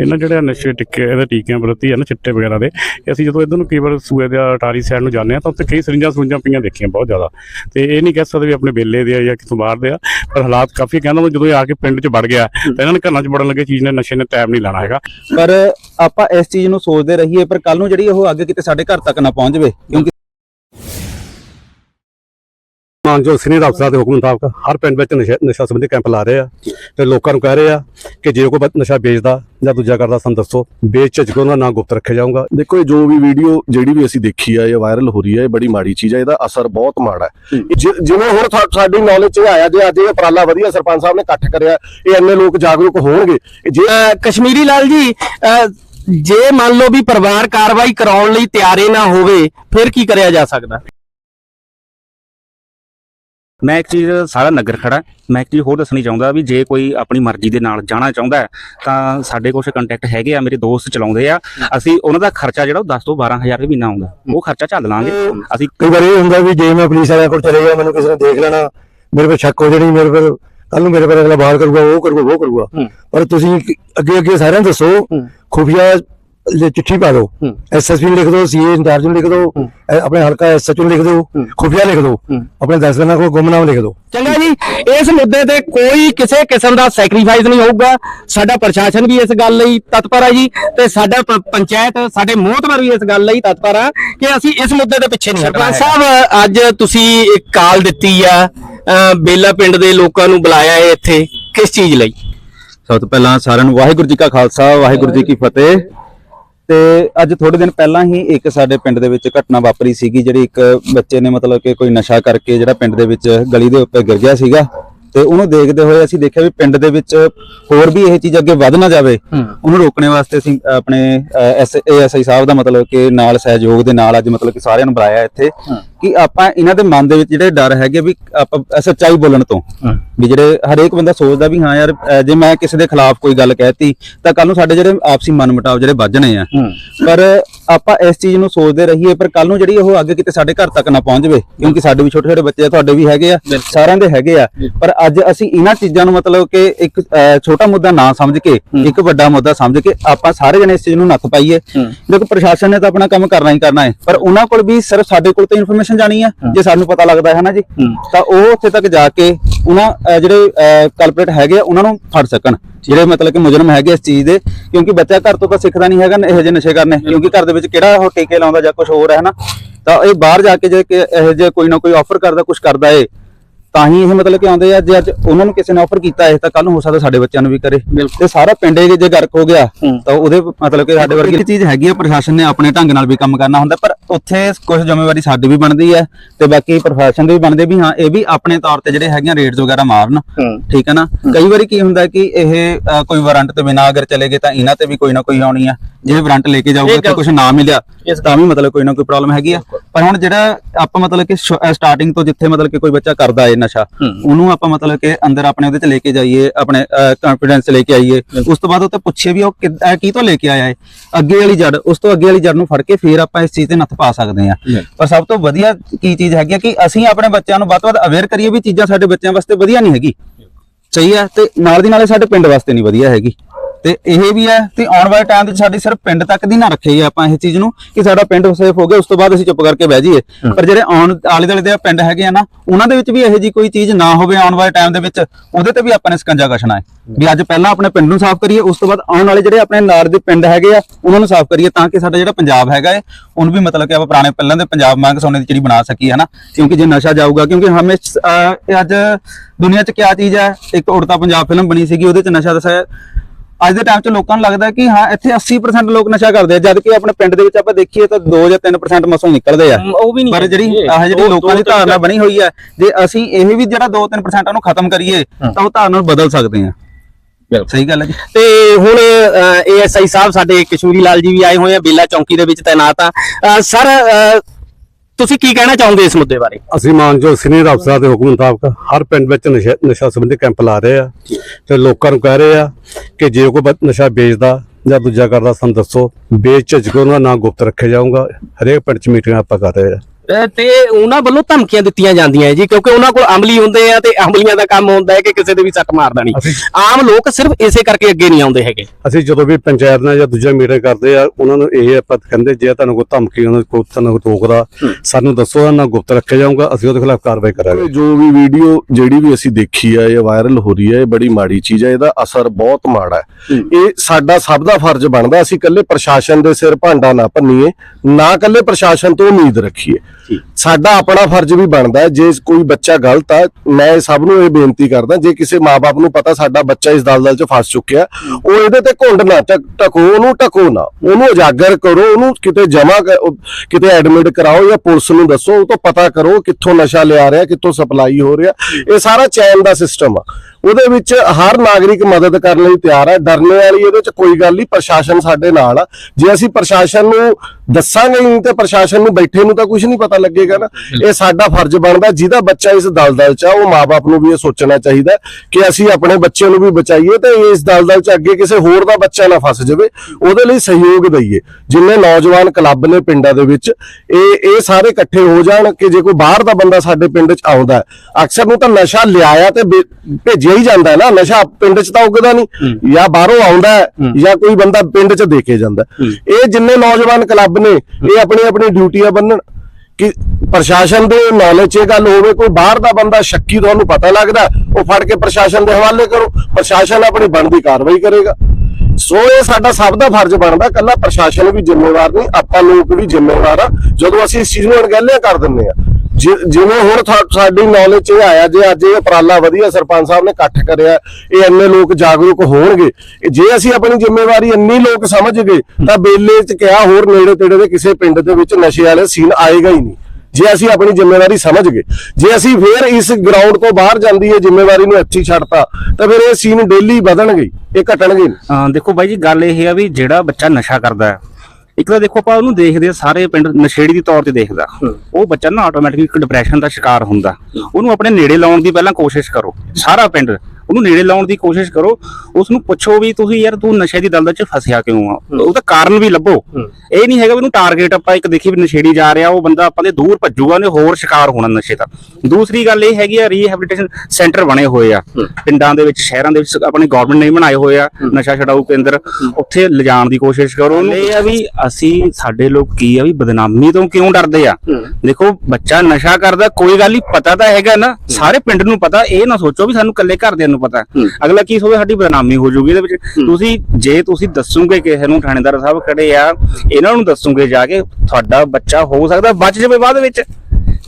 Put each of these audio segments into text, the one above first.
ਇਹਨਾਂ ਜਿਹੜੇ ਨਸ਼ੇ ਟਿੱਕੇ ਇਹਦੇ ਟੀਕਿਆਂ ਪ੍ਰਤੀ ਹੈ ਚਿੱਟੇ ਵਗੈਰਾ ਦੇ ਅਸੀਂ ਜਦੋਂ ਇਧਰ ਨੂੰ ਕਈ ਵਾਰ ਸੂਏ ਦੇ ਅਟਾਰੀ ਸਾਈਡ ਨੂੰ ਜਾਂਦੇ ਆ ਤਾਂ ਉੱਥੇ ਕਈ ਸਰਿੰਜਾਂ ਸੁਰਿੰਜਾਂ ਪਈਆਂ ਦੇਖੀਆਂ ਬਹੁਤ ਜ਼ਿਆਦਾ। ਤੇ ਇਹ ਨਹੀਂ ਕਹਿ ਸਕਦੇ ਵੀ ਆਪਣੇ ਬੇਲੇ ਦੇ ਆ ਜਾਂ ਕਿਤੋਂ ਬਾਹਰ ਦੇ ਆ, ਪਰ ਹਾਲਾਤ ਕਾਫੀ ਕਹਿੰਦਾ ਮੈਂ ਜਦੋਂ ਇਹ ਆ ਕੇ ਪਿੰਡ 'ਚ ਵੜ ਗਿਆ ਤਾਂ ਇਹਨਾਂ ਨੇ ਘਰਾਂ 'ਚ ਵੜਨ ਲੱਗੇ, ਚੀਜ਼ ਨੇ ਨਸ਼ੇ ਨੇ ਟਾਈਮ ਨਹੀਂ ਲਾਣਾ ਹੈਗਾ। ਪਰ ਆਪਾਂ ਇਸ ਚੀਜ਼ ਨੂੰ ਸੋਚਦੇ ਰਹੀਏ, ਪਰ ਕੱਲ ਨੂੰ ਜਿਹੜੀ ਉਹ ਅੱਗੇ ਕਿਤੇ ਸਾਡੇ ਘਰ ਤੱਕ ਨਾ ਪਹੁੰਚ ਜਾਵੇ, ਕਿਉਂਕਿ ਮਾਨਜੋ ਸੀਨੀਅਰ ਅਫਸਰਾਂ ਦੇ ਹੁਕਮ ਮੁਤਾਬਕ ਹਰ ਪਿੰਡ ਵਿੱਚ ਨਸ਼ਾ ਨਸ਼ਾ ਸੰਬੰਧੀ ਕੈਂਪ ਲਾ ਰਹੇ ਆ ਤੇ ਲੋਕਾਂ ਨੂੰ ਕਹਿ ਰਹੇ ਆ ਕਿ ਜੇ ਕੋਈ ਬ- ਨਸ਼ਾ ਵੇਚਦਾ ਜਾਂ ਦੂਜਾ ਕਰਦਾ ਸਾਨੂੰ ਦੱਸੋ। ਵੇਚ ਝਿਜਕੋ ਉਹਨਾਂ ਨਾਂ ਗੁਪਤ ਰੱਖਿਆ ਜਾਊਗਾ। ਦੇਖੋ ਇਹ ਜੋ ਵੀ ਵੀਡੀਓ ਜਿਹੜੀ ਵੀ ਅਸੀਂ ਦੇਖੀ ਆ ਇਹ ਵਾਇਰਲ ਹੋ ਰਹੀ ਹੈ ਇਹ ਬੜੀ ਮਾੜੀ ਚੀਜ਼ ਹੈ ਇਹਦਾ ਅਸਰ ਬਹੁਤ ਮਾੜਾ ਹੈ। ਜਿ- ਜਿਵੇਂ ਹੁਣ ਸਾਡੀ ਨੌਲੇਜ 'ਚ ਆਇਆ ਜੇ ਅੱਜ ਇਹ ਉਪਰਾਲਾ ਵਧੀਆ ਸਰਪੰਚ ਸਾਹਿਬ ਨੇ ਇਕੱਠ ਕਰਿਆ ਇਹ ਇੰਨੇ ਲੋਕ ਜਾਗਰੂਕ ਹੋਣਗੇ। ਜੇ ਅਹ ਕਸ਼ਮੀਰੀ ਲਾਲ ਜੀ ਅਹ ਜੇ ਮੰਨ ਲਓ ਵੀ ਪਰਿਵਾਰ ਕਾਰਵਾਈ ਕਰਾਉਣ ਲਈ ਤਿਆਰੇ ਨਾ ਹੋਵੇ ਫਿਰ ਕੀ ਕਰਿਆ ਜਾ ਸਕਦਾ? ਮੈਂ ਇੱਕ ਚੀਜ਼ ਸਾਰਾ ਨਗਰ ਖੜਾ ਮੈਂ ਇੱਕ ਚੀਜ਼ ਹੋਰ ਦੱਸਣੀ ਚਾਹੁੰਦਾ ਵੀ ਜੇ ਕੋਈ ਆਪਣੀ ਮਰਜ਼ੀ ਦੇ ਨਾਲ ਜਾਣਾ ਚਾਹੁੰਦਾ ਤਾਂ ਸਾਡੇ ਕੋਲ ਕੰਟੈਕਟ ਹੈਗੇ ਆ ਮੇਰੇ ਦੋਸਤ ਚਲਾਉਂਦੇ ਆ। ਅਸੀਂ ਉਹਨਾਂ ਦਾ ਖਰਚਾ ਜਿਹੜਾ ਉਹ 10 ਤੋਂ 12000 ਰੁਪਏ ਮਹੀਨਾ ਆਉਂਦਾ ਉਹ ਖਰਚਾ ਚੱਲ ਲਾਂਗੇ। ਅਸੀਂ ਕਈ ਵਾਰ ਇਹ ਹੁੰਦਾ ਵੀ ਜੇ ਮੈਂ ਪੁਲਿਸ ਵਾਲਿਆਂ ਕੋਲ ਚਲੇ ਗਿਆ ਮੈਨੂੰ ਕਿਸੇ ਨੇ ਦੇਖ ਲੈਣਾ ਮੇਰੇ 'ਤੇ ਸ਼ੱਕ ਹੋ ਜਾਣੀ ਮੇਰੇ 'ਤੇ ਕੱਲ ਨੂੰ ਮੇਰੇ 'ਤੇ ਅਗਲਾ ਬਾਹਰ ਕਰੂਗਾ ਉਹ ਕਰੂਗਾ ਉਹ ਕਰੂਗਾ। ਪਰ ਤੁਸੀਂ ਅੱਗੇ ਅੱਗੇ ਸਾਰਿਆਂ ਨੂੰ ਦੱਸੋ ਖੁਫੀਆ ਚਿੱਠੀ ਪਾ ਦਿਓ। ਐਸਐਸਪੀ ਨੂੰ ਲਿਖ ਦਿਓ ਸੀਏ ਇੰਚਾਰਜ ਨੂੰ ਲਿਖ ਦਿਓ ਆਪਣੇ ਹਲਕਾ ਐਸਐਚਓ ਨੂੰ ਲਿਖ ਦਿਓ ਖੁਫੀਆ ਲਿਖ ਦਿਓ ਆਪਣੇ ਦਸਵਨਾਂ ਕੋਲ ਗੁੰਮਨਾਮ ਲਿਖ ਦਿਓ। ਚੰਗਾ ਜੀ ਇਸ ਮੁੱਦੇ ਤੇ ਕੋਈ ਕਿਸੇ ਕਿਸਮ ਦਾ ਸੈਕਰੀਫਾਈਸ ਨਹੀਂ ਹੋਊਗਾ। ਸਾਡਾ ਪ੍ਰਸ਼ਾਸਨ ਵੀ ਇਸ ਗੱਲ ਲਈ ਤਤਪਰ ਹੈ ਜੀ ਤੇ ਸਾਡਾ ਪੰਚਾਇਤ ਸਾਡੇ ਮੋਹਤਵਰ ਵੀ ਇਸ ਗੱਲ ਲਈ ਤਤਪਰ ਆ ਕਿ ਅਸੀਂ ਇਸ ਮੁੱਦੇ ਦੇ ਪਿੱਛੇ ਨਹੀਂ ਸਰਪੰਚ ਸਾਹਿਬ ਅੱਜ ਤੁਸੀਂ ਇੱਕ ਕਾਲ ਦਿੱਤੀ ਆ ਬੇਲਾ ਪਿੰਡ ਦੇ ਲੋਕਾਂ ਨੂੰ ਬੁਲਾਇਆ ਹੈ ਇੱਥੇ ਕਿਸ ਚੀਜ਼ ਲਈ? ਸਭ ਤੋਂ ਪਹਿਲਾਂ ਸਾਰਿਆਂ ਨੂੰ ਵਾਹਿਗੁਰੂ ਜੀ ਕਾ ਖਾਲਸਾ ਵਾਹਿਗੁਰੂ ਜੀ ਕੀ ਫਤਿਹ। ਤੇ ਅੱਜ ਥੋੜੇ ਦਿਨ ਪਹਿਲਾਂ ਹੀ ਇੱਕ ਸਾਡੇ ਪਿੰਡ ਦੇ ਵਿੱਚ ਘਟਨਾ ਵਾਪਰੀ ਸੀਗੀ, ਜਿਹੜੀ ਇੱਕ ਬੱਚੇ ਨੇ ਮਤਲਬ ਕਿ ਕੋਈ ਨਸ਼ਾ ਕਰਕੇ ਜਿਹੜਾ ਪਿੰਡ ਦੇ ਵਿੱਚ ਗਲੀ ਦੇ ਉੱਤੇ ਗਿਰ ਗਿਆ ਸੀਗਾ। ਤੇ ਉਹਨੂੰ ਦੇਖਦੇ ਹੋਏ ਅਸੀਂ ਦੇਖਿਆ ਵੀ ਪਿੰਡ ਦੇ ਵਿੱਚ ਹੋਰ ਵੀ ਇਹ ਚੀਜ਼ ਅੱਗੇ ਵੱਧ ਨਾ ਜਾਵੇ ਉਹਨੂੰ ਰੋਕਣੇ ਵਾਸਤੇ ਅਸੀਂ ਆਪਣੇ ਐਸਆਈ ਸਾਹਿਬ ਦਾ ਮਤਲਬ ਕਿ ਨਾਲ ਸਹਿਯੋਗ ਦੇ ਨਾਲ ਅੱਜ ਮਤਲਬ ਕਿ ਸਾਰਿਆਂ ਨੂੰ ਬੁਲਾਇਆ ਇੱਥੇ ਕਿ ਆਪਾਂ ਇਹਨਾਂ ਦੇ ਮਨ ਦੇ ਵਿੱਚ ਜਿਹੜੇ ਡਰ ਹੈਗੇ ਵੀ ਆਪਾਂ ਸੱਚਾਈ ਬੋਲਣ ਤੋਂ ਵੀ ਜਿਹੜੇ ਹਰੇਕ ਬੰਦਾ ਸੋਚਦਾ ਵੀ ਹਾਂ ਯਾਰ ਜੇ ਮੈਂ ਕਿਸੇ ਦੇ ਖਿਲਾਫ ਕੋਈ ਗੱਲ ਕਹਿਤੀ ਤਾਂ ਕੱਲ ਨੂੰ ਸਾਡੇ ਜਿਹੜੇ ਆਪਸੀ ਮਨਮੁਟਾਵ ਜਿਹੜੇ ਵੱਜਣੇ ਆ। ਪਰ ਆਪਾਂ ਇਸ ਚੀਜ਼ ਨੂੰ ਸੋਚਦੇ ਰਹੀਏ ਪਰ ਕੱਲ ਨੂੰ ਜਿਹੜੀ ਉਹ ਅੱਗੇ ਕਿਤੇ ਸਾਡੇ ਘਰ ਤੱਕ ਨਾ ਪਹੁੰਚ ਜਾਵੇ ਕਿਉਂਕਿ ਸਾਡੇ ਵੀ ਛੋਟੇ ਛੋਟੇ ਬੱਚੇ ਆ ਤੁਹਾਡੇ ਵੀ ਹੈਗੇ ਆ ਸਾਰਿਆਂ ਦੇ ਹੈਗੇ ਆ। ਪਰ ਅੱਜ ਅਸੀਂ ਇਹਨਾਂ ਚੀਜ਼ਾਂ ਨੂੰ ਮਤਲਬ ਕਿ ਇੱਕ ਛੋਟਾ ਮੁੱਦਾ ਨਾ ਸਮਝ ਕੇ ਇੱਕ ਵੱਡਾ ਮੁੱਦਾ ਸਮਝ ਕੇ ਆਪਾਂ ਸਾਰੇ ਜਣੇ ਇਸ ਚੀਜ਼ ਨੂੰ ਨੱਥ ਪਾਈਏ। ਦੇਖੋ ਪ੍ਰਸ਼ਾਸਨ ਨੇ ਤਾਂ ਆਪਣਾ ਕੰਮ ਕਰਨਾ ਹੀ ਕਰਨਾ ਹੈ ਪਰ ਉਹਨਾਂ ਕੋਲ ਵੀ ਸਿਰਫ ਸਾਡੇ ਕੋਲ ਤਾਂ ਇਨਫੋਰਮੇਸ਼ਨ ਜਾਣੀ ਆ ਜੇ ਸਾਨੂੰ ਪਤਾ ਲੱਗਦਾ ਹੈ ਨਾ ਜੀ। ਤਾਂ ਉਹ ਉੱਥੇ ਤੱਕ ਜਾ ਕੇ ਉਹਨਾਂ ਜਿਹੜੇ ਕਲਪਰੇਟ ਹੈਗੇ ਆ ਉਹਨਾਂ ਨੂੰ ਫੜ ਸਕਣ। ਜਿਹੜੇ ਮਤਲਬ ਕਿ ਮੁਜਰਮ ਹੈਗੇ ਇਸ ਚੀਜ਼ ਦੇ ਕਿਉਂਕਿ ਬੱਚਾ ਘਰ ਤੋਂ ਤਾਂ ਸਿੱਖਦਾ ਨਹੀਂ ਹੈਗਾ ਇਹੋ ਜਿਹੇ ਨਸ਼ੇ ਕਰਨੇ। ਕਿਉਂਕਿ ਘਰ ਦੇ ਵਿੱਚ ਕਿਹੜਾ ਉਹ ਟੀਕੇ ਲਾਉਂਦਾ ਜਾਂ ਕੁਝ ਹੋਰ ਹੈ ਨਾ ਤਾਂ ਇਹ ਬਾਹਰ ਜਾ ਕੇ ਜੇ ਇਹੋ ਜਿਹੇ ਕੋਈ ਨਾ ਕੋਈ ਆਫਰ ਕਰਦਾ ਕੁਝ ਕਰਦਾ ਏ ਤਾਂ ਹੀ ਇਹ ਮਤਲਬ ਕਿ ਆਉਂਦੇ ਆ ਜੇ ਅੱਜ ਉਹਨਾਂ ਨੂੰ ਕਿਸੇ ਨੇ ਆਫਰ ਕੀਤਾ ਹੈ ਤਾਂ ਕੱਲ ਨੂੰ ਹੋ ਸਕਦਾ ਸਾਡੇ ਬੱਚਿਆਂ ਨੂੰ ਵੀ ਕਰੇ। ਤੇ ਸਾਰਾ ਪਿੰਡ ਇਹ ਜੇ ਗਰਕ ਹੋ ਗਿਆ ਤਾਂ ਉਹਦੇ ਮਤਲਬ ਕਿ ਸਾਡੇ ਵਰਗੀ ਚੀਜ਼ ਹੈਗੀ ਆ ਪ੍ਰਸ਼ਾਸਨ ਨੇ ਆਪਣੇ ਢੰਗ ਨਾਲ ਵੀ ਕੰਮ ਕਰਨਾ ਹੁੰਦਾ ਪਰ ਉੱਥੇ ਕੁਝ ਜ਼ਿੰਮੇਵਾਰੀ ਸਾਡੀ ਵੀ ਬਣਦੀ ਹੈ ਤੇ ਬਾਕੀ ਪ੍ਰਸ਼ਾਸਨ ਦੀ ਵੀ ਬਣਦੀ ਵੀ ਹਾਂ ਇਹ ਵੀ ਆਪਣੇ ਤੌਰ ਤੇ ਜਿਹੜੇ ਹੈਗੀਆਂ ਰੇਟਸ ਵਗੈਰਾ ਮਾਰਨ। ਠੀਕ ਹੈ ਨਾ? ਕਈ ਵਾਰੀ ਕੀ ਹੁੰਦਾ ਕਿ ਇਹ ਕੋਈ ਵਾਰੰਟ ਤੇ ਬਿਨਾ ਅਗਰ ਚਲੇ ਗਏ ਤਾਂ ਇਹਨਾਂ ਤੇ ਵੀ ਕੋਈ ਨਾ ਕੋਈ ਆਉਣੀ ਆ। ਜੇ ਵਾਰੰਟ ਲੈ ਕੇ ਜਾਊਗਾ ਤਾਂ ਕੁਝ ਨਾ ਮਿਲਿਆ ਤਾਂ ਵੀ ਮਤਲਬ ਕੋਈ ਨਾ ਕੋਈ ਪ੍ਰੋਬਲਮ ਹੈਗੀ ਆ। ਪਰ ਹੁਣ ਜਿਹੜਾ ਆਪਾਂ ਮਤਲਬ ਕਿ ਸਟਾਰਟਿੰਗ ਤੋਂ ਜਿੱਥੇ ਮਤਲਬ ਕਿ ਕੋਈ ਬੱਚਾ ਕਰਦਾ ਏ ਨਸ਼ਾ ਉਹਨੂੰ ਆਪਾਂ ਮਤਲਬ ਕਿ ਅੰਦਰ ਆਪਣੇ ਉਹਦੇ ਚ ਲੈ ਕੇ ਜਾਈਏ ਆਪਣੇ ਕੌਨਫੀਡੈਂਸ ਲੈ ਕੇ ਆਈਏ। ਉਸ ਤੋਂ ਬਾਅਦ ਉਹ ਤੇ ਪੁੱਛੀਏ ਵੀ ਉਹ ਕਿੱਦਾਂ ਕੀ ਤੋਂ ਲੈ ਕੇ ਆਇਆ ਏ? ਅੱਗੇ ਵਾਲੀ ਜੜ ਉਸ ਤੋਂ ਅੱਗੇ ਵਾਲੀ ਜੜ ਨੂੰ ਫੜ ਕੇ ਫੇਰ ਆਪਾਂ ਇਸ ਚੀਜ਼ ਤੇ ਨੱਥ ਪਾ ਸਕਦੇ ਆ। ਪਰ ਸਭ ਤੋਂ ਵਧੀਆ ਕੀ ਚੀਜ਼ ਹੈਗੀ ਆ ਕਿ ਅਸੀਂ ਆਪਣੇ ਬੱਚਿਆਂ ਨੂੰ ਵੱਧ ਤੋਂ ਵੱਧ ਅਵੇਅਰ ਕਰੀਏ ਵੀ ਚੀਜ਼ਾਂ ਸਾਡੇ ਬੱਚਿਆਂ ਵਾਸਤੇ ਵਧੀਆ ਨਹੀਂ ਹੈਗੀ। ਸਹੀ ਹੈ ਤੇ ਨਾਲ ਦੀ ਨਾਲੇ ਸਾਡੇ ਪਿੰਡ ਵਾਸਤੇ ਨਹੀਂ ਵਧੀਆ ਹੈਗੀ। ਤੇ ਇਹ ਵੀ ਹੈ ਤੇ ਆਉਣ ਵਾਲੇ ਟਾਈਮ ਵਿੱਚ ਸਾਡੀ ਸਿਰਫ ਪਿੰਡ ਤੱਕ ਦੀ ਨਾ ਰੱਖੀਏ ਆਪਾਂ ਇਹ ਚੀਜ਼ ਨੂੰ ਕਿ ਸਾਡਾ ਪਿੰਡ ਸੇਫ ਹੋ ਗਿਆ ਉਸ ਤੋਂ ਬਾਅਦ ਅਸੀਂ ਚੁੱਪ ਕਰਕੇ ਬਹਿ ਜਾਈਏ। ਪਰ ਜਿਹੜੇ ਆਉਣ ਆਲੇ ਦੁਆਲੇ ਦੇ ਪਿੰਡ ਹੈਗੇ ਆ ਨਾ ਉਹਨਾਂ ਦੇ ਵਿੱਚ ਵੀ ਇਹੋ ਜੀ ਕੋਈ ਚੀਜ਼ ਨਾ ਹੋਵੇ ਆਉਣ ਵਾਲੇ ਟਾਈਮ ਦੇ ਵਿੱਚ ਉਹਦੇ ਤੇ ਵੀ ਆਪਾਂ ਨੇ ਸਕੰਜਾ ਕਸ਼ਣਾ ਹੈ। ਵੀ ਅੱਜ ਪਹਿਲਾਂ ਆਪਣੇ ਪਿੰਡ ਨੂੰ ਸਾਫ਼ ਕਰੀਏ ਉਸ ਤੋਂ ਬਾਅਦ ਆਉਣ ਵਾਲੇ ਜਿਹੜੇ ਆਪਣੇ ਨਾਲ ਦੇ ਪਿੰਡ ਹੈਗੇ ਆ ਉਹਨਾਂ ਨੂੰ ਸਾਫ਼ ਕਰੀਏ ਤਾਂ ਕਿ ਸਾਡਾ ਜਿਹੜਾ ਪੰਜਾਬ ਹੈਗਾ ਹੈ ਉਹਨੂੰ ਵੀ ਮਤਲਬ ਕਿ ਆਪਾਂ ਪੁਰਾਣੇ ਪਹਿਲਾਂ ਦੇ ਪੰਜਾਬ ਵਾਂਗ ਸੋਨੇ ਦੀ ਚਿੜੀ ਬਣਾ ਸਕੀਏ ਹਨਾ? ਕਿਉਂਕਿ ਜੇ ਨਸ਼ਾ ਜਾਊਗਾ ਕਿਉਂਕਿ ਹਮੇਸ਼ ਅੱਜ ਦੁਨੀਆ 'ਚ ਕਿਆ ਚੀਜ਼ ਹੈ? ਇੱਕ ਉੜਤਾ ਪੰਜਾਬ ਫਿਲਮ ਬਣੀ ਸੀਗੀ ਉਹਦੇ 'ਚ ਨਸ਼ਾ ਦੱਸਿਆ ਅੱਜ ਦੇ ਟਾਈਮ 'ਚ ਲੋਕਾਂ ਨੂੰ ਲੱਗਦਾ ਕਿ ਹਾਂ ਇੱਥੇ 80% ਲੋਕ ਨਸ਼ਾ ਕਰਦੇ ਆ ਜਦ ਕਿ ਆਪਣੇ ਪਿੰਡ ਦੇ ਵਿੱਚ ਆਪਾਂ ਦੇਖੀਏ ਤਾਂ 2 ਜਾਂ 3% ਮਸੋਂ ਨਿਕਲਦੇ ਆ। ਉਹ ਵੀ ਨਹੀਂ ਪਰ ਜਿਹੜੀ ਆਹ ਜਿਹੜੀ ਲੋਕਾਂ ਦੀ ਧਾਰਨਾ ਬਣੀ ਹੋਈ ਹੈ ਜੇ ਅਸੀਂ ਇਹ ਵੀ ਜਿਹੜਾ 2-3% ਨੂੰ ਖਤਮ ਕਰੀਏ ਤਾਂ ਉਹ ਧਾਰਨਾ ਨੂੰ ਬਦਲ ਸਕਦੇ ਆ। ਸਹੀ ਗੱਲ ਹੈ ਜੀ। ਤੇ ਹੁਣ ਏਐਸਆਈ ਸਾਹਿਬ ਸਾਡੇ ਕਸ਼ਮੀਰੀ ਲਾਲ ਜੀ ਵੀ ਆਏ ਹੋਏ ਆ ਬੇਲਾ ਚੌਂਕੀ ਦੇ ਵਿੱਚ ਤਾਇਨਾਤ ਆ। ਸਰ ਤੁਸੀਂ ਕੀ ਕਹਿਣਾ ਚਾਹੁੰਦੇ ਇਸ ਮੁੱਦੇ ਬਾਰੇ? ਅਸੀਂ ਮਾਨਯੋਗ ਸੀਨੀਅਰ ਅਫਸਰਾਂ ਦੇ ਹੁਕਮ ਮੁਤਾਬਕ ਹਰ ਪਿੰਡ ਵਿੱਚ ਨਸ਼ਾ ਨਸ਼ਾ ਸੰਬੰਧੀ ਕੈਂਪ ਲਾ ਰਹੇ ਆ ਤੇ ਲੋਕਾਂ ਨੂੰ ਕਹਿ ਰਹੇ ਆ ਕਿ ਜੇ ਕੋਈ ਨਸ਼ਾ ਵੇਚਦਾ ਜਾਂ ਦੂਜਾ ਕਰਦਾ ਸਾਨੂੰ ਦੱਸੋ ਵੇਚ ਝਿਜਕੋ ਉਹਨਾਂ ਨਾਂ ਗੁਪਤ ਰੱਖਿਆ ਜਾਊਗਾ। ਹਰੇਕ ਪਿੰਡ 'ਚ ਮੀਟਿੰਗ ਆਪਾਂ ਕਰ ਰਹੇ ਆ। ਤੇ ਉਹਨਾਂ ਵੱਲੋਂ ਧਮਕੀਆਂ ਦਿੱਤੀਆਂ ਜਾਂਦੀਆਂ ਹੈ ਜੀ ਕਿਉਂਕਿ ਉਹਨਾਂ ਕੋਲ ਅਮਲੀ ਹੁੰਦੇ ਆ ਤੇ ਅਮਲੀਆਂ ਦਾ ਕੰਮ ਹੁੰਦਾ ਹੈ ਕਿ ਕਿਸੇ ਦੇ ਵੀ ਸੱਟ ਮਾਰ ਦੇਣੀ। ਅਸੀਂ- ਆਮ ਲੋਕ ਸਿਰਫ ਇਸੇ ਕਰਕੇ ਅੱਗੇ ਨਹੀਂ ਆਉਂਦੇ ਹੈਗੇ। ਅਸੀਂ ਜਦੋਂ ਵੀ ਪੰਚਾਇਤ ਨਾਲ ਜਾਂ ਦੂਜਾ ਮੀਟਿੰਗ ਕਰਦੇ ਆ ਉਹਨਾਂ ਨੂੰ ਇਹ ਆਪਾਂ ਕਹਿੰਦੇ ਜੇ ਤੁਹਾਨੂੰ ਕੋਈ ਧਮਕੀ ਉਹਨਾਂ ਕੋਈ ਤੁਹਾਨੂੰ ਕੋਈ ਟੋਕਦਾ ਸਾਨੂੰ ਦੱਸੋ ਉਹਨਾਂ ਨੂੰ ਗੁਪਤ ਰੱਖਿਆ ਜਾਊਗਾ ਅਸੀਂ ਉਹਦੇ ਖਿਲਾਫ ਕਾਰਵਾਈ ਕਰਾਂਗੇ। ਜੋ ਵੀ ਵੀਡੀਓ ਜਿਹੜੀ ਵੀ ਅਸੀਂ ਦੇਖੀ ਆ ਇਹ ਵਾਇਰਲ ਹੋ ਰਹੀ ਹੈ ਇਹ ਬੜੀ ਮਾੜੀ ਚੀਜ਼ ਹੈ ਇਹਦਾ ਅਸਰ ਬਹੁਤ ਮਾੜਾ ਹੈ। ਇਹ ਸਾਡਾ ਸਭ ਦਾ ਫਰਜ਼ ਬਣਦਾ ਅਸੀਂ ਇਕੱਲੇ ਪ੍ਰਸ਼ਾਸਨ ਦੇ ਸਿਰ ਭਾਂਡਾ ਨਾ ਭੰਨੀਏ ਨਾ ਇਕੱਲੇ ਪ੍ਰਸ਼ਾਸਨ ਤੋਂ ਉਮੀਦ ਰੱਖੀਏ। ਸਾਡਾ ਆਪਣਾ ਫਰਜ਼ ਵੀ ਬਣਦਾ ਹੈ, ਜੇ ਕੋਈ ਬੱਚਾ ਗਲਤ ਆ, ਮੈਂ ਸਭ ਨੂੰ ਇਹ ਬੇਨਤੀ ਕਰਦਾ, ਜੇ ਕਿਸੇ ਮਾਪੇ ਨੂੰ ਪਤਾ ਸਾਡਾ ਬੱਚਾ ਇਸ ਦਲਦਲ 'ਚ ਫਸ ਚੁੱਕਿਆ, ਉਹ ਇਹਦੇ ਤੇ ਘੁੰਡ ਨਾ ਟਕ- ਟਕੋ ਉਹਨੂੰ ਟਕੋ ਨਾ, ਉਹਨੂੰ ਉਜਾਗਰ ਕਰੋ, ਉਹਨੂੰ ਕਿਤੇ ਜਮਾ ਕਿਤੇ ਐਡਮਿਟ ਕਰਾਓ ਜਾਂ ਪੁਲਿਸ ਨੂੰ ਦੱਸੋ, ਉਹ ਤੋਂ ਪਤਾ ਕਰੋ ਕਿੱਥੋਂ ਨਸ਼ਾ ਲਿਆ ਰਿਹਾ, ਕਿੱਥੋਂ ਸਪਲਾਈ ਹੋ ਰਿਹਾ, ਇਹ ਸਾਰਾ ਚੈਨ ਦਾ ਸਿਸਟਮ ਆ। ਉਹਦੇ ਵਿੱਚ ਹਰ ਨਾਗਰਿਕ ਮਦਦ ਕਰਨ ਲਈ ਤਿਆਰ ਹੈ ਡਰਨੇ ਵਾਲੀ ਇਹਦੇ ਚ ਕੋਈ ਗੱਲ ਨਹੀਂ ਪ੍ਰਸ਼ਾਸਨ ਸਾਡੇ ਨਾਲ ਆ। ਜੇ ਅਸੀਂ ਪ੍ਰਸ਼ਾਸਨ ਨੂੰ ਦੱਸਾਂਗੇ ਨਹੀਂ ਤੇ ਪ੍ਰਸ਼ਾਸਨ ਨੂੰ ਬੈਠੇ ਨੂੰ ਤਾਂ ਕੁਝ ਨਹੀਂ ਪਤਾ ਲੱਗੇਗਾ ਨਾ। ਇਹ ਸਾਡਾ ਫਰਜ਼ ਬਣਦਾ ਜਿਹਦਾ ਬੱਚਾ ਇਸ ਦਲਦਲ ਚ ਆ ਉਹ ਮਾਪੇ ਨੂੰ ਵੀ ਇਹ ਸੋਚਣਾ ਚਾਹੀਦਾ ਕਿ ਅਸੀਂ ਆਪਣੇ ਬੱਚੇ ਨੂੰ ਵੀ ਬਚਾਈਏ ਤੇ ਇਸ ਦਲਦਲ ਚ ਅੱਗੇ ਕਿਸੇ ਹੋਰ ਦਾ ਬੱਚਾ ਨਾ ਫਸ ਜਾਵੇ। ਉਹਦੇ ਲਈ ਸਹਿਯੋਗ ਦਈਏ। ਜਿੰਨੇ ਨੌਜਵਾਨ ਕਲੱਬ ਨੇ ਪਿੰਡਾਂ ਦੇ ਵਿੱਚ ਇਹ ਇਹ ਸਾਰੇ ਇਕੱਠੇ ਹੋ ਜਾਣ ਕਿ ਜੇ ਕੋਈ ਬਾਹਰ ਦਾ ਬੰਦਾ ਸਾਡੇ ਪਿੰਡ ਚ ਆਉਂਦਾ ਅਕਸਰ ਨੂੰ ਤਾਂ ਨਸ਼ਾ ਲਿਆਇਆ ਤੇ ਭੇਜਿਆ ਹੀ ਜਾਂਦਾ ਨਾ ਨਸ਼ਾ ਪਿੰਡ ਚ ਤਾਂ ਉੱਗਦਾ ਨਹੀਂ ਜਾਂ ਬਾਹਰੋਂ ਆਉਂਦਾ ਜਾਂ ਕੋਈ ਬੰਦਾ ਪਿੰਡ ਚ ਦੇ ਕੇ ਜਾਂਦਾ। ਇਹ ਜਿੰਨੇ ਨੌਜਵਾਨ ਕਲੱਬ ਨੇ ਇਹ ਆਪਣੀ ਆਪਣੀ ਡਿਊਟੀਆਂ ਬੰਨਣ। ਕਿ ਪ੍ਰਸ਼ਾਸਨ ਦੇ ਨੌਲੇਜ 'ਚ ਇਹ ਗੱਲ ਹੋਵੇ ਕੋਈ ਬਾਹਰ ਦਾ ਬੰਦਾ ਸ਼ੱਕੀ ਤੁਹਾਨੂੰ ਪਤਾ ਲੱਗਦਾ ਉਹ ਫੜ ਕੇ ਪ੍ਰਸ਼ਾਸਨ ਦੇ ਹਵਾਲੇ ਕਰੋ। ਪ੍ਰਸ਼ਾਸਨ ਆਪਣੀ ਬਣਦੀ ਕਾਰਵਾਈ ਕਰੇਗਾ। ਸੋ ਇਹ ਸਾਡਾ ਸਭ ਦਾ ਫਰਜ਼ ਬਣਦਾ ਕੱਲਾ ਪ੍ਰਸ਼ਾਸਨ ਵੀ ਜ਼ਿੰਮੇਵਾਰ ਨਹੀਂ ਆਪਾਂ ਲੋਕ ਵੀ ਜ਼ਿੰਮੇਵਾਰ ਆ। ਜਦੋਂ ਅਸੀਂ ਇਸ ਚੀਜ਼ ਨੂੰ ਅਣਗਹਿਲੀਆਂ ਕਰ ਦਿੰਦੇ ਆ ਜਿਵੇਂ ਹੁਣ ਸਾਡੀ ਨੌਲੇਜ 'ਚ ਆਇਆ ਜੇ ਅੱਜ ਇਹ ਉਪਰਾਲਾ ਵਧੀਆ ਸਰਪੰਚ ਸਾਹਿਬ ਨੇ ਇਕੱਠ ਕਰਿਆ ਇਹ ਇੰਨੇ ਲੋਕ ਜਾਗਰੂਕ ਹੋਣਗੇ ਜੇ ਅਸੀਂ ਆਪਣੀ ਜ਼ਿੰਮੇਵਾਰੀ ਇੰਨੀ ਲੋਕ ਸਮਝ ਗਏ ਤਾਂ ਬੇਲੇ 'ਚ ਕਿਹਾ ਹੋਰ ਨੇੜੇ ਤੇੜੇ ਦੇ ਕਿਸੇ ਪਿੰਡ ਦੇ ਵਿੱਚ ਨਸ਼ੇ ਵਾਲੇ ਸੀਨ ਆਏਗਾ ਹੀ ਨਹੀਂ। ਜੇ ਅਸੀਂ ਆਪਣੀ ਜ਼ਿੰਮੇਵਾਰੀ ਸਮਝ ਗਏ ਜੇ ਅਸੀਂ ਫੇਰ ਇਸ ਗਰਾਊਂਡ ਤੋਂ ਬਾਹਰ ਜਾਂਦੀ ਹੈ ਜ਼ਿੰਮੇਵਾਰੀ ਨੂੰ ਅੱਛੀ ਛੱਡਤਾ ਤਾਂ ਫਿਰ ਇਹ ਸੀਨ ਡੇਲੀ ਵਧਣਗੇ ਹੀ, ਇਹ ਘਟਣਗੇ ਦੇਖੋ ਬਾਈ ਜੀ ਗੱਲ ਇਹ ਆ ਵੀ ਜਿਹੜਾ ਬੱਚਾ ਨਸ਼ਾ ਕਰਦਾ ਹੈ ਇੱਕ ਤਾਂ ਦੇਖੋ ਆਪਾਂ ਉਹਨੂੰ ਦੇਖਦੇ ਆ ਸਾਰੇ ਪਿੰਡ ਨਸ਼ੇੜੀ ਦੀ ਤੌਰ ਤੇ ਦੇਖਦਾ। ਉਹ ਬੱਚਾ ਨਾ ਆਟੋਮੈਟਿਕਲੀ ਇੱਕ ਡਿਪਰੈਸ਼ਨ ਦਾ ਸ਼ਿਕਾਰ ਹੁੰਦਾ। ਉਹਨੂੰ ਆਪਣੇ ਨੇੜੇ ਲਾਉਣ ਦੀ ਪਹਿਲਾਂ ਕੋਸ਼ਿਸ਼ ਕਰੋ। ਸਾਰਾ ਪਿੰਡ ਉਹਨੂੰ ਨੇੜੇ ਲਾਉਣ ਦੀ ਕੋਸ਼ਿਸ਼ ਕਰੋ ਉਸ ਨੂੰ ਪੁੱਛੋ ਵੀ ਤੁਸੀਂ ਯਾਰ ਤੂੰ ਨਸ਼ੇ ਦੀ ਦਲਦਲ 'ਚ ਫਸਿਆ ਕਿਉਂ ਆ? ਉਹਦਾ ਕਾਰਨ ਵੀ ਲੱਭੋ। ਇਹ ਨਹੀਂ ਹੈਗਾ ਵੀ ਉਹਨੂੰ ਟਾਰਗੇਟ ਆਪਾਂ ਇੱਕ ਦੇਖੀ ਵੀ ਨਸ਼ੇੜੀ ਜਾ ਰਿਹਾ ਉਹ ਬੰਦਾ ਆਪਾਂ ਦੇ ਦੂਰ ਭੱਜੂਗਾ ਉਹਨੇ ਹੋਰ ਸ਼ਿਕਾਰ ਹੋਣਾ ਨਸ਼ੇ ਦਾ। ਦੂਸਰੀ ਗੱਲ ਇਹ ਹੈਗੀ ਆ ਰੀਹੈਬਿਲਿਟੇਸ਼ਨ ਸੈਂਟਰ ਬਣੇ ਹੋਏ ਆ। ਪਿੰਡਾਂ ਦੇ ਵਿੱਚ ਸ਼ਹਿਰਾਂ ਦੇ ਵਿੱਚ ਆਪਣੇ ਗਵਰਨਮੈਂਟ ਨੇ ਬਣਾਏ ਹੋਏ ਆ ਨਸ਼ਾ ਛਡਾਊ ਕੇਂਦਰ। ਉੱਥੇ ਲਿਜਾਣ ਦੀ ਕੋਸ਼ਿਸ਼ ਕਰੋ। ਉਹਨੂੰ ਇਹ ਆ ਵੀ ਅਸੀਂ ਸਾਡੇ ਲੋਕ ਕੀ ਆ ਵੀ ਬਦਨਾਮੀ ਤੋਂ ਕਿਉਂ ਡਰਦੇ ਆ? ਦੇਖੋ ਬੱਚਾ ਨਸ਼ਾ ਕਰਦਾ ਕੋਈ ਗੱਲ ਨਹੀਂ ਪਤਾ ਤਾਂ ਹੈਗਾ ਨਾ। ਸਾਰੇ ਪਿੰਡ ਨੂੰ ਪਤਾ ਇਹ ਨਾ ਸੋਚੋ ਵੀ ਸਾਨੂੰ ਇਕੱਲੇ ਘਰਦਿਆਂ ਨੂੰ ਪਤਾ ਅਗਲਾ ਕੀ ਸੋਚੇ ਸਾਡੀ ਬਦਨਾਮੀ ਹੋ ਜੂਗੀ ਇਹਦੇ ਵਿੱਚ। ਤੁਸੀਂ ਜੇ ਤੁਸੀਂ ਦੱਸੋਗੇ ਕਿਸੇ ਨੂੰ ਥਾਣੇਦਾਰ ਸਾਹਿਬ ਖੜੇ ਆ ਇਹਨਾਂ ਨੂੰ ਦੱਸੋਗੇ ਜਾ ਕੇ ਤੁਹਾਡਾ ਬੱਚਾ ਹੋ ਸਕਦਾ ਬਚ ਜਾਵੇ ਬਾਅਦ ਵਿੱਚ।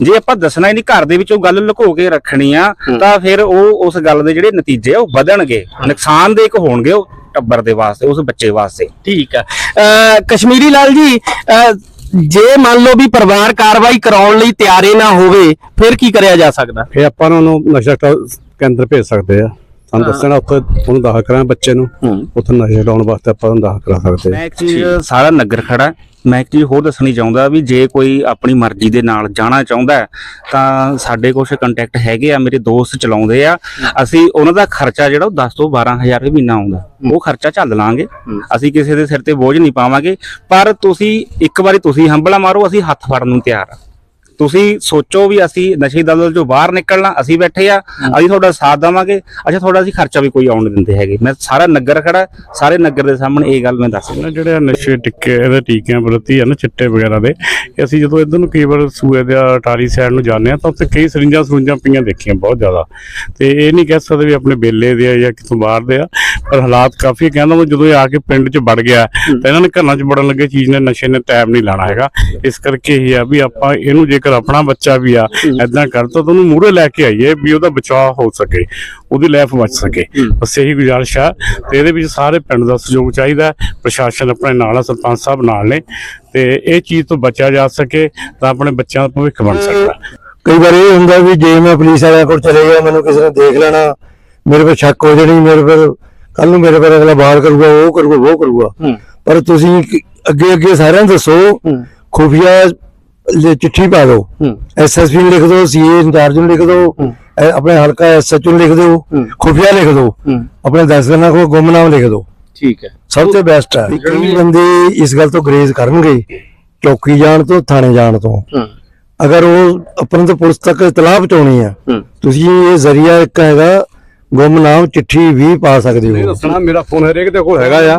ਜੇ ਆਪਾਂ ਦੱਸਣਾ ਹੀ ਨਹੀਂ ਘਰ ਦੇ ਵਿੱਚ ਉਹ ਗੱਲ ਲੁਕੋ ਕੇ ਰੱਖਣੀ ਆ ਤਾਂ ਫਿਰ ਉਹ ਉਸ ਗੱਲ ਦੇ ਜਿਹੜੇ ਨਤੀਜੇ ਆ ਉਹ ਵਧਣਗੇ। ਨੁਕਸਾਨਦੇਹ ਹੋਣਗੇ ਉਹ ਟੱਬਰ ਦੇ ਵਾਸਤੇ ਉਸ ਬੱਚੇ ਵਾਸਤੇ। ਠੀਕ ਆ। ਕਸ਼ਮੀਰੀ ਲਾਲ ਜੀ ਜੇ ਮੰਨ ਲਓ ਵੀ ਪਰਿਵਾਰ ਕਾਰਵਾਈ ਕਰਾਉਣ ਲਈ ਤਿਆਰੇ ਨਾ ਹੋਵੇ ਫਿਰ ਕੀ ਕਰਿਆ ਜਾ ਸਕਦਾ? ਇਹ ਆਪਾਂ ਨੂੰ ਨਸ਼ਾ ਕੇਂਦਰ ਭੇਜ ਸਕਦੇ ਆ। ਸਾਨੂੰ ਦੱਸਣਾ ਉੱਥੇ ਉਹਨੂੰ ਦਾਖਲ ਕਰਾਂ ਬੱਚੇ ਨੂੰ। ਉੱਥੇ ਨਸ਼ਾ ਛਡਾਉਣ ਵਾਸਤੇ ਆਪਾਂ ਉਹਨੂੰ ਦਾਖਲ ਕਰਾ ਸਕਦੇ ਮੈਂ ਇੱਕ ਚੀਜ਼ ਸਾਰਾ ਨਗਰ ਖੜਾ। ਮੈਂ ਇੱਕ ਚੀਜ਼ ਹੋਰ ਦੱਸਣੀ ਚਾਹੁੰਦਾ ਵੀ ਜੇ ਕੋਈ ਆਪਣੀ ਮਰਜ਼ੀ ਦੇ ਨਾਲ ਜਾਣਾ ਚਾਹੁੰਦਾ ਤਾਂ ਸਾਡੇ ਕੋਲ ਕੰਟੈਕਟ ਹੈਗੇ ਆ ਮੇਰੇ ਦੋਸਤ ਚਲਾਉਂਦੇ ਆ। ਅਸੀਂ ਉਹਨਾਂ ਦਾ ਖਰਚਾ ਜਿਹੜਾ ਉਹ 10 ਤੋਂ 12000 ਰੁਪਏ ਮਹੀਨਾ ਆਉਂਦਾ। ਉਹ ਖਰਚਾ ਚੱਲ ਲਾਂਗੇ। ਅਸੀਂ ਕਿਸੇ ਦੇ ਸਿਰ ਤੇ ਬੋਝ ਨਹੀਂ ਪਾਵਾਂਗੇ। ਪਰ ਤੁਸੀਂ ਇੱਕ ਵਾਰੀ ਤੁਸੀਂ ਹੰਬਲਾ ਮਾਰੋ ਅਸੀਂ ਹੱਥ ਫੜਨ ਨੂੰ ਤਿਆਰ ਆ। ਤੁਸੀਂ ਸੋਚੋ ਵੀ ਅਸੀਂ ਨਸ਼ੇ ਦਲਦਲ ਚੋਂ ਬਾਹਰ ਨਿਕਲਣਾ ਅਸੀਂ ਬੈਠੇ ਆ ਅਸੀਂ ਤੁਹਾਡਾ ਸਾਥ ਦੇਵਾਂਗੇ। ਅੱਛਾ ਤੁਹਾਡਾ ਅਸੀਂ ਖਰਚਾ ਵੀ ਕੋਈ ਆਉਣ ਨਹੀਂ ਦਿੰਦੇ ਹੈਗੇ। ਮੈਂ ਸਾਰਾ ਨਗਰ ਖੜਾ ਸਾਰੇ ਨਗਰ ਦੇ ਸਾਹਮਣੇ ਇਹ ਗੱਲ ਮੈਂ ਦੱਸ ਰਿਹਾ। ਜਿਹੜੇ ਨਸ਼ੇ ਟਿੱਕੇ ਇਹਦੇ ਟੀਕਿਆਂ ਪ੍ਰਤੀ ਆ ਨਾ ਚਿੱਟੇ ਵਗੈਰਾ ਦੇ ਅਸੀਂ ਜਦੋਂ ਇਧਰ ਨੂੰ ਕਈ ਵਾਰ ਸੂਏ ਦੇ ਅਟਾਰੀ ਸਾਈਡ ਨੂੰ ਜਾਂਦੇ ਆ ਤਾਂ ਉੱਥੇ ਕਈ ਸਰਿੰਜਾਂ ਸਰੁੰਜਾਂ ਪਈਆਂ ਦੇਖੀਆਂ ਬਹੁਤ ਜ਼ਿਆਦਾ। ਤੇ ਇਹ ਨਹੀਂ ਕਹਿ ਸਕਦੇ ਵੀ ਆਪਣੇ ਬੇਲੇ ਦੇ ਆ ਜਾਂ ਕਿਤੋਂ ਬਾਹਰ ਦੇ ਆ। ਪਰ ਹਾਲਾਤ ਕਾਫੀ ਕਹਿੰਦਾ ਮੈਂ ਜਦੋਂ ਇਹ ਆ ਕੇ ਪਿੰਡ 'ਚ ਵੜ ਗਿਆ ਤਾਂ ਇਹਨਾਂ ਨੇ ਘਰਾਂ 'ਚ ਵੜਨ ਲੱਗੇ ਚੀਜ਼ ਨੇ ਨਸ਼ੇ ਨੇ ਟਾਈਮ ਨਹੀਂ ਲਾਣਾ ਹੈਗਾ। ਇਸ ਕਰਕੇ ਇਹ ਆ ਵੀ ਆਪਾਂ ਇਹਨੂੰ ਜੇਕਰ ਆਪਣਾ ਬੱਚਾ ਵੀ ਆ ਐਦਾਂ ਕਰ ਤਾਂ ਉਹਨੂੰ ਮੂਹਰੇ ਲੈ ਕੇ ਆਈਏ ਵੀ ਉਹਦਾ ਬਚਾਅ ਹੋ ਸਕੇ ਉਹਦੀ ਲਾਈਫ ਬਚ ਸਕੇ। ਬਸ ਇਹੀ ਗੁਜ਼ਾਰਿਸ਼ ਆ ਤੇ ਇਹਦੇ ਵਿੱਚ ਸਾਰੇ ਪਿੰਡ ਦਾ ਸਹਿਯੋਗ ਚਾਹੀਦਾ। ਪ੍ਰਸ਼ਾਸਨ ਆਪਣੇ ਨਾਲ ਆ ਸਰਪੰਚ ਸਾਹਿਬ ਨਾਲ ਨੇ ਤੇ ਇਹ ਚੀਜ਼ ਤੋਂ ਬਚਿਆ ਜਾ ਸਕੇ ਤਾਂ ਆਪਣੇ ਬੱਚਿਆਂ ਦਾ ਭਵਿੱਖ ਬਣ ਸਕਦਾ। ਕਈ ਵਾਰ ਇਹ ਹੁੰਦਾ ਵੀ ਜੇ ਮੈਂ ਪੁਲਿਸ ਵਾਲਿਆਂ ਕੋਲ ਚਲੇ ਗਿਆ ਮੈਨੂੰ ਕਿਸੇ ਨੇ ਦੇਖ ਲੈਣਾ ਮੇਰੇ 'ਤੇ ਸ਼ੱਕ ਹੋ ਜਾਣੀ ਮੇਰੇ 'ਤੇ ਕੱਲ ਨੂੰ ਮੇਰੇ 'ਤੇ ਅਗਲਾ ਬਾਹਰ ਕਰੂਗਾ ਉਹ ਕਰੂਗਾ ਉਹ ਕਰੂਗਾ। ਪਰ ਤੁਸੀਂ ਅੱਗੇ ਅੱਗੇ ਸਾਰਿਆਂ ਨੂੰ ਦੱਸੋ ਖੁਫੀਆ ਲੈ ਚਿੱਠੀ ਪਾ ਦਿਓ। ਐਸਐਸਪੀ ਨੂੰ ਲਿਖ ਦਿਓ ਸੀਏ ਇੰਚਾਰਜ ਨੂੰ ਲਿਖ ਦਿਓ। ਆਪਣੇ ਹਲਕਾ ਐਸਐਚਓ ਨੂੰ ਲਿਖ ਦਿਓ। ਖੁਫੀਆ ਲਿਖ ਦਿਓ। ਆਪਣੇ ਦਸਗਨਾ ਕੋਲ ਗੁੰਮਨਾਮ ਲਿਖ ਦਿਓ। ਠੀਕ ਹੈ। ਸਭ ਤੋਂ ਬੈਸਟ ਹੈ। ਕਈ ਬੰਦੇ ਇਸ ਗੱਲ ਤੋਂ ਗਰੇਜ਼ ਕਰਨਗੇ ਚੌਕੀ ਜਾਣ ਤੋਂ ਥਾਣੇ ਜਾਣ ਤੋਂ। ਅਗਰ ਉਹ ਆਪਣ ਤੋਂ ਪੁਲਿਸ ਤੱਕ ਇਤਲਾਹ ਪਹੁੰਚਾਉਣੀ ਆ ਹੂੰ। ਤੁਸੀਂ ਇਹ ਜ਼ਰੀਆ ਇੱਕ ਹੈਗਾ ਗੁੰਮਨਾਮ ਚਿੱਠੀ ਵੀ ਪਾ ਸਕਦੇ ਹੋ। ਦੱਸਣਾ ਮੇਰਾ ਫੋਨ ਹਰੇਕ ਦੇ ਕੋਲ ਹੈਗਾ ਆ।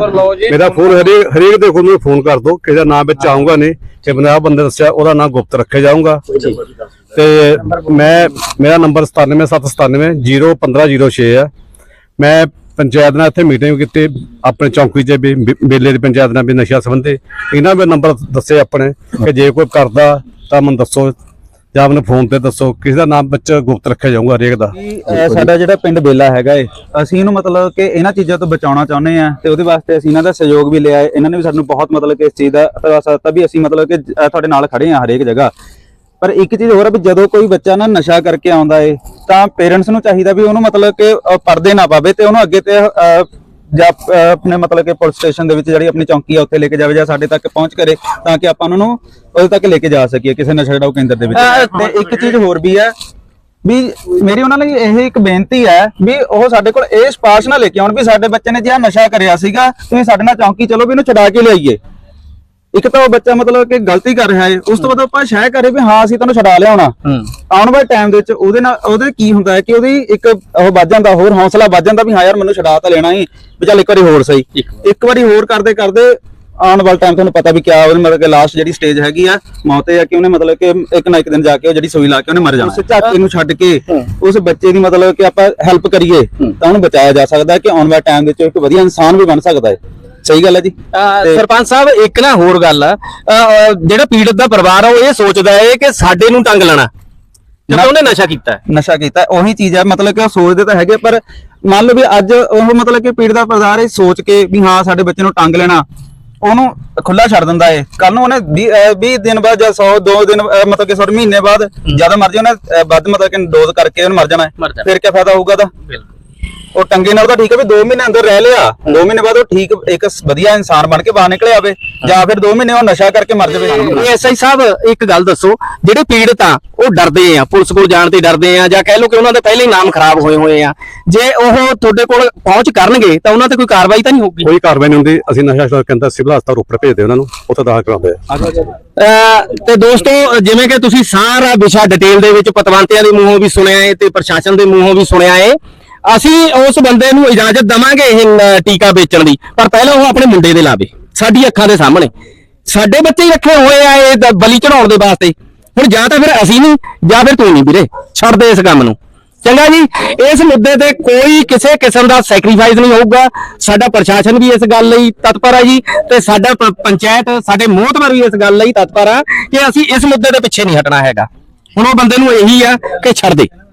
ਮੇਰਾ ਫੋਨ ਹਰੇਕ ਹਰੇਕ ਦੇ ਕੋਲ ਮੈਨੂੰ ਫੋਨ ਕਰ ਦੋ ਕਿਸੇ ਦਾ ਨਾਮ ਵਿੱਚ ਆਊਗਾ ਨਹੀਂ ਕਿ ਬੰਦਾ ਬੰਦੇ ਦੱਸਿਆ ਉਹਦਾ ਨਾਮ ਗੁਪਤ ਰੱਖਿਆ ਜਾਊਗਾ। ਤੇ ਮੈਂ ਮੇਰਾ ਨੰਬਰ 9779701506 ਹੈ ਮੈਂ ਪੰਚਾਇਤ ਨਾਲ ਇੱਥੇ ਮੀਟਿੰਗ ਕੀਤੀ ਆਪਣੇ ਚੌਂਕੀ 'ਚ ਵੀ ਬੇ- ਬੇਲੇ ਦੀ ਪੰਚਾਇਤ ਨਾਲ ਵੀ ਨਸ਼ਾ ਸੰਬੰਧੀ। ਇਹਨਾਂ ਦੇ ਨੰਬਰ ਦੱਸੇ ਆਪਣੇ ਕਿ ਜੇ ਕੋਈ ਕਰਦਾ ਤਾਂ ਮੈਨੂੰ ਦੱਸੋ। ਜਾਂ ਮੈਨੂੰ ਫੋਨ ਤੇ ਦੱਸੋ ਕਿਸੇ ਦਾ ਨਾਮ ਵਿੱਚ ਗੁਪਤ ਰੱਖਿਆ ਜਾਊਗਾ ਹਰੇਕ ਦਾ। ਕਿ, ਅਹ, ਸਾਡਾ ਜਿਹੜਾ ਪਿੰਡ ਬੇਲਾ ਹੈਗਾ ਏ ਅਸੀਂ ਇਹਨੂੰ ਮਤਲਬ ਕਿ ਇਹਨਾਂ ਚੀਜ਼ਾਂ ਤੋਂ ਬਚਾਉਣਾ ਚਾਹੁੰਦੇ ਆ ਤੇ ਉਹਦੇ ਵਾਸਤੇ ਅਸੀਂ ਇਹਨਾਂ ਦਾ ਸਹਿਯੋਗ ਵੀ ਲਿਆ ਏ। ਇਹਨਾਂ ਨੇ ਵੀ ਸਾਨੂੰ ਬਹੁਤ ਮਤਲਬ ਕਿ ਇਸ ਚੀਜ਼ ਦਾ ਭਰੋਸਾ ਵੀ ਅਸੀਂ ਮਤਲਬ ਕਿ ਅਹ, ਤੁਹਾਡੇ ਨਾਲ ਖੜੇ ਆ ਹਰੇਕ ਜਗ੍ਹਾ। ਪਰ ਇੱਕ ਚੀਜ਼ ਹੋਰ ਆ ਵੀ ਜਦੋਂ ਕੋਈ ਬੱਚਾ ਨਾ ਨਸ਼ਾ ਕਰਕੇ ਆਉਂਦਾ ਏ ਤਾਂ ਪੇਰੈਂਟਸ ਨੂੰ ਚਾਹੀਦਾ ਵੀ ਉਹਨੂੰ ਮਤਲਬ ਕਿ ਅਹ, ਪਰਦੇ ਨਾ ਪਾਵੇ ਤੇ ਉਹਨੂੰ ਅੱਗੇ ਤੇ ਅਹ, ਜਾਂ ਆਪਣੇ ਮਤਲਬ ਕਿ ਪੁਲਿਸ ਸਟੇਸ਼ਨ ਦੇ ਵਿੱਚ ਜਿਹੜੀ ਆਪਣੀ ਚੌਂਕੀ ਆ ਉੱਥੇ ਲੈ ਕੇ ਜਾਵੇ ਜਾਂ ਸਾਡੇ ਤੱਕ ਪਹੁੰਚ ਕਰੇ ਤਾਂ ਕਿ ਆਪਾਂ ਉਹਨਾਂ ਨੂੰ ਉਹਦੇ ਤੱਕ ਲੈ ਕੇ ਜਾ ਸਕੀਏ ਕਿਸੇ ਨਸ਼ਾ ਛਡਾਊ ਕੇਂਦਰ ਦੇ ਵਿੱਚ। ਤੇ ਇੱਕ ਚੀਜ਼ ਹੋਰ ਵੀ ਹੈ ਵੀ ਮੇਰੀ ਉਹਨਾਂ ਲਈ ਇਹ ਇੱਕ ਬੇਨਤੀ ਹੈ ਵੀ ਉਹ ਸਾਡੇ ਕੋਲ ਇਹ ਸਪਾਸ਼ ਨਾ ਲੈ ਕੇ ਆਉਣ ਵੀ ਸਾਡੇ ਬੱਚੇ ਨੇ ਜਿਹੜਾ ਨਸ਼ਾ ਕਰਿਆ ਸੀਗਾ ਤੁਸੀਂ ਸਾਡੇ ਨਾਲ ਚੌਂਕੀ ਚਲੋ ਵੀ ਇਹਨੂੰ ਛਡਾ ਕੇ ਲਿਆਈਏ। ਇੱਕ ਤਾਂ ਉਹ ਬੱਚਾ ਮਤਲਬ ਕਿ ਗਲਤੀ ਕਰ ਰਿਹਾ ਹੈ ਉਸ ਤੋਂ ਬਾਅਦ ਆਪਾਂ ਸ਼ਾਇ ਕਰੇ ਵੀ ਹਾਂ ਅਸੀਂ ਤੁਹਾਨੂੰ ਛਡਾ ਲਿਆਉਣਾ ਆਉਣ ਵਾਲੇ ਟਾਈਮ ਦੇ ਵਿੱਚ ਉਹਦੇ ਨਾਲ ਉਹਦੇ ਕੀ ਹੁੰਦਾ ਹੈ ਕਿ ਉਹਦੀ ਇੱਕ ਉਹ ਵੱਜ ਜਾਂਦਾ ਹੋਰ ਹੌਸਲਾ ਵੱਜ ਜਾਂਦਾ ਵੀ ਹਾਂ ਯਾਰ ਮੈਨੂੰ ਛਡਾ ਤਾਂ ਲੈਣਾ ਹੀ ਵੀ ਚੱਲ ਇੱਕ ਵਾਰੀ ਹੋਰ ਸਹੀ। ਇੱਕ ਵਾਰੀ। ਹੋਰ ਕਰਦੇ ਕਰਦੇ ਆਉਣ ਵਾਲਾ ਟਾਈਮ ਤੁਹਾਨੂੰ ਪਤਾ ਵੀ ਕਿਆ ਮਤਲਬ ਕਿ ਲਾਸਟ ਜਿਹੜੀ ਸਟੇਜ ਹੈਗੀ ਆ ਮੌਤ ਆ ਕਿ ਉਹਨੇ ਮਤਲਬ ਕਿ ਇੱਕ ਨਾ ਇੱਕ ਦਿਨ ਜਾ ਕੇ ਉਹ ਜਿਹੜੀ ਸੂਈ ਲਾ ਕੇ ਉਹਨੇ ਮਰ ਜਾਣਾ। ਉਸ ਝਾਕੇ ਨੂੰ ਛੱਡ ਕੇ ਉਸ ਬੱਚੇ ਦੀ ਮਤਲਬ ਕਿ ਆਪਾਂ ਹੈਲਪ ਕਰੀਏ ਤਾਂ ਉਹਨੂੰ ਬਚਾਇਆ ਜਾ ਸਕਦਾ ਹੈ ਕਿ ਆਉਣ ਵਾਲੇ ਟਾਈਮ ਦੇ ਵਿੱਚ ਇੱਕ ਵਧੀਆ ਇਨਸਾਨ ਵੀ ਬਣ ਸਕਦਾ ਹੈ ਸਹੀ ਗੱਲ ਹੈ ਜੀ। ਸਰਪੰਚ ਸਾਹਿਬ ਇੱਕ ਨਾ ਹੋਰ ਗੱਲ ਆ। ਜਿਹੜਾ ਪੀੜਤ ਦਾ ਪਰਿਵਾਰ ਆ ਉਹ ਇਹ ਸੋਚਦਾ ਹੈ ਕਿ ਸਾਡੇ ਨੂੰ ਟੰਗ ਲੈਣਾ। ਜਦੋਂ ਉਹਨੇ ਨਸ਼ਾ ਕੀਤਾ। ਨਸ਼ਾ ਕੀਤਾ ਉਹੀ ਚੀਜ਼ ਹੈ ਮਤਲਬ ਕਿ ਉਹ ਸੋਚਦੇ ਤਾਂ ਹੈਗੇ ਪਰ ਮੰਨ ਲਓ ਵੀ ਅੱਜ ਉਹ ਮਤਲਬ ਕਿ ਪੀੜ ਦਾ ਪਰਿਵਾਰ ਇਹ ਸੋਚ ਕੇ ਵੀ ਹਾਂ ਸਾਡੇ ਬੱਚੇ ਨੂੰ ਟੰਗ ਲੈਣਾ ਉਹਨੂੰ ਖੁੱਲਾ ਛੱਡ ਦਿੰਦਾ ਏ। ਕੱਲ ਨੂੰ ਉਹਨੇ 20 ਦਿਨ ਬਾਅਦ ਜਾਂ 100 ਦੋ ਦਿਨ ਮਤਲਬ ਕਿ ਸੌਰੀ ਮਹੀਨੇ ਬਾਅਦ ਜ਼ਿਆਦਾ ਮਰਜ਼ੀ ਉਹਨੇ ਵੱਧ ਮਤਲਬ ਕਿ ਡੋਜ਼ ਕਰਕੇ ਉਹਨੇ ਮਰ ਜਾਣਾ। ਫਿਰ ਕੀ ਫਾਇਦਾ ਹੋਊਗਾ ਦਾ ਉਹ ਟੰਗੇ ਨਾਲ ਤਾਂ ਠੀਕ ਹੈ ਵੀ 2 ਮਹੀਨੇ ਅੰਦਰ ਰਹਿ ਲਿਆ। 2 ਮਹੀਨੇ ਬਾਅਦ ਉਹ ਠੀਕ ਇੱਕ ਵਧੀਆ ਇਨਸਾਨ ਬਣ ਕੇ ਬਾਹਰ ਨਿਕਲੇ ਆਵੇ ਜਾਂ ਫਿਰ 2 ਮਹੀਨੇ ਉਹ ਨਸ਼ਾ ਕਰਕੇ ਮਰ ਜਾਵੇ। ਐਸਆਈ ਸਾਹਿਬ ਇੱਕ ਗੱਲ ਦੱਸੋ ਜਿਹੜੇ ਪੀੜਤ ਆ ਉਹ ਡਰਦੇ ਆ ਪੁਲਿਸ ਕੋਲ ਜਾਣ ਤੇ ਡਰਦੇ ਆ ਜਾਂ ਕਹਿ ਲਓ ਕਿ ਉਹਨਾਂ ਦੇ ਪਹਿਲੇ ਹੀ ਨਾਮ ਖਰਾਬ ਹੋਏ ਹੋਏ ਆ। ਜੇ ਉਹ ਤੁਹਾਡੇ ਕੋਲ ਪਹੁੰਚ ਕਰਨਗੇ ਤਾਂ ਉਹਨਾਂ ਤੇ ਕੋਈ ਕਾਰਵਾਈ ਤਾਂ ਨਹੀਂ ਹੋਊਗੀ? ਕੋਈ ਕਾਰਵਾਈ ਨਹੀਂ ਹੁੰਦੀ। ਅਸੀਂ ਨਸ਼ਾ ਛਡਾਊ ਕੇਂਦਰ ਸਿਵਲ ਹਸਪਤਾਲ ਰੋਪੜ ਭੇਜਦੇ ਉਹਨਾਂ ਨੂੰ ਉੱਥੇ ਦਾਖਲ ਕਰਾਉਂਦੇ ਆ। ਤੇ ਦੋਸਤੋ ਜਿਵੇਂ ਕਿ ਤੁਸੀਂ ਸਾਰਾ ਵਿਸ਼ਾ ਡਿਟੇਲ ਦੇ ਵਿੱਚ ਪਤਵੰਤਿਆਂ ਦੇ ਮੂੰਹੋਂ ਵੀ ਸੁਣਿਆ ਹੈ ਤੇ ਪ੍ਰਸ਼ਾਸਨ ਦੇ ਮੂੰਹੋਂ ਵੀ ਸੁਣਿਆ ਹੈ ਅਸੀਂ ਉਸ ਬੰਦੇ ਨੂੰ ਇਜਾਜ਼ਤ ਦਵਾਂਗੇ ਇਹ ਟੀਕਾ ਵੇਚਣ ਦੀ। ਪਰ ਪਹਿਲਾਂ ਉਹ ਆਪਣੇ ਮੁੰਡੇ ਦੇ ਲਾਵੇ, ਸਾਡੀ ਅੱਖਾਂ ਦੇ ਸਾਹਮਣੇ। ਸਾਡੇ ਬੱਚੇ ਹੀ ਰੱਖੇ ਹੋਏ ਆ ਇਹ ਬਲੀ ਚੜਾਉਣ ਦੇ ਵਾਸਤੇ। ਹੁਣ ਜਾਂ ਤਾਂ ਫਿਰ ਅਸੀਂ ਨਹੀਂ, ਜਾਂ ਫਿਰ ਤੂੰ ਨਹੀਂ ਵੀਰੇ, ਛੱਡ ਦੇ ਇਸ ਕੰਮ ਨੂੰ। ਚੰਗਾ ਜੀ, ਇਸ ਮੁੱਦੇ ਤੇ ਕੋਈ ਕਿਸੇ ਕਿਸਮ ਦਾ ਸੈਕਰੀਫਾਈਸ ਨਹੀਂ ਹੋਊਗਾ। ਸਾਡਾ ਪ੍ਰਸ਼ਾਸਨ ਵੀ ਇਸ ਗੱਲ ਲਈ ਤਤਪਰ ਹੈ ਜੀ, ਤੇ ਸਾਡਾ ਪੰਚਾਇਤ, ਸਾਡੇ ਮੋਹਤਵਰ ਵੀ ਇਸ ਗੱਲ ਲਈ ਤਤਪਰ ਆ ਕਿ ਅਸੀਂ ਇਸ ਮੁੱਦੇ ਦੇ ਪਿੱਛੇ ਨਹੀਂ ਹਟਣਾ ਹੈਗਾ। ਹੁਣ ਉਹ ਬੰਦੇ ਨੂੰ ਇਹੀ ਆ ਕਿ ਛੱਡ ਦੇ।